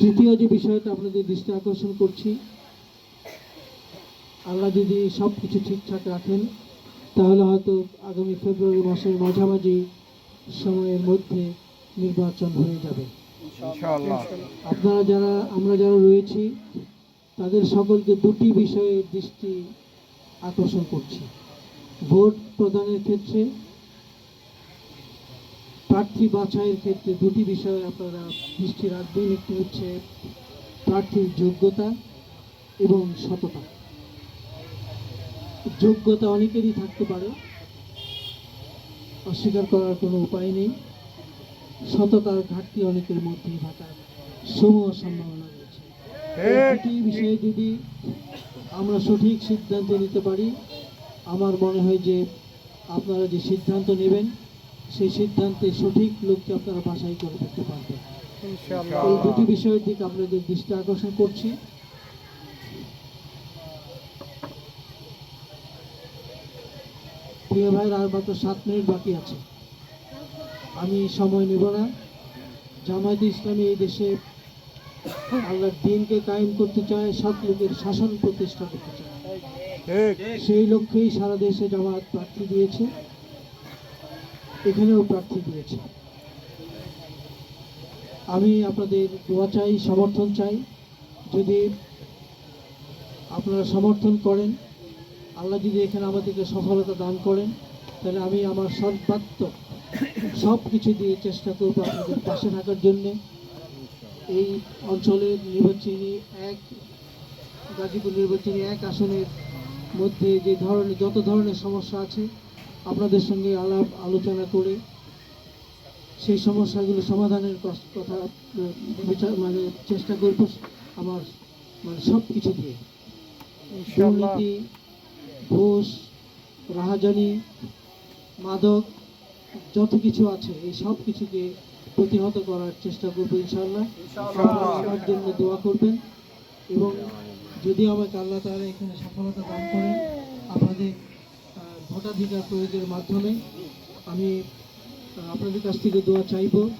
তৃতীয় যে বিষয়টা আপনাদের দৃষ্টি আকর্ষণ করছি আল্লাহ যদি সব কিছু ঠিকঠাক রাখেন তাহলে হয়তো আগামী ফেব্রুয়ারি মাসের মাঝামাঝি সময়ের মধ্যে নির্বাচন হয়ে যাবে। আপনারা যারা আমরা যারা রয়েছি তাদের সকলকে দুটি বিষয়ে দৃষ্টি আকর্ষণ করছি। ভোট প্রদানের ক্ষেত্রে প্রার্থী বাছাইয়ের ক্ষেত্রে দুটি বিষয়ে আপনারা দৃষ্টি রাখবেন। একটি হচ্ছে প্রার্থীর যোগ্যতা এবং সততা। যোগ্যতা অনেকেরই থাকতে পারে অস্বীকার করার কোনো উপায় নেই। সততার ঘাটতি অনেকের মধ্যেই থাকার সমূহ সম্ভাবনা রয়েছে। দুটি বিষয়ে যদি আমরা সঠিক সিদ্ধান্ত নিতে পারি আমার মনে হয় যে আপনারা যে সিদ্ধান্ত নেবেন সেই সিদ্ধান্তে সঠিক লোককে আপনারা বাছাই করে ফেলতে পারবেন। এই দুটি বিষয়ের দিকে আপনাদের দৃষ্টি আকর্ষণ করছি। প্রিয় ভাইয়ের আর মাত্র সাত মিনিট বাকি আছে। আমি সময় নেব না। জামায়াতে ইসলামী এই দেশে আল্লাহর দিনকে কায়েম করতে চায় সৎ লোকের শাসন প্রতিষ্ঠা করতে চায়। সেই লক্ষ্যেই সারা দেশে জামায়াত প্রার্থী দিয়েছে। এখানেও প্রার্থী দিয়েছে। আমি আপনাদের দোয়া চাই, সমর্থন চাই। যদি আপনারা সমর্থন করেন, আল্লাহ যদি এখানে আমাদেরকে সফলতা দান করেন, তাহলে আমি আমার সর্বাত্মক সব কিছু দিয়ে চেষ্টা করব আপনাদের পাশে থাকার জন্যে। এই অঞ্চলের নির্বাচনী এক, গাজীপুর নির্বাচনী এক আসনের মধ্যে যে ধরনের যত ধরনের সমস্যা আছে আপনাদের সঙ্গে আলাপ আলোচনা করে সেই সমস্যাগুলো সমাধানের কথা বিচার মানে চেষ্টা করব আমার মানে সব কিছু দিয়ে দুর্নীতি ঘুষ রাহাজানি মাদক যত কিছু আছে এই সব কিছুকে প্রতিহত করার চেষ্টা করব আমার জন্য দোয়া করবেন এবং যদি আমাকে আল্লাহ তাআলা এখানে সফলতা দান করেন আপনাদের ভোটাধিকার প্রয়োগের মাধ্যমে আমি আপনাদের কাছ থেকে দোয়া চাইব।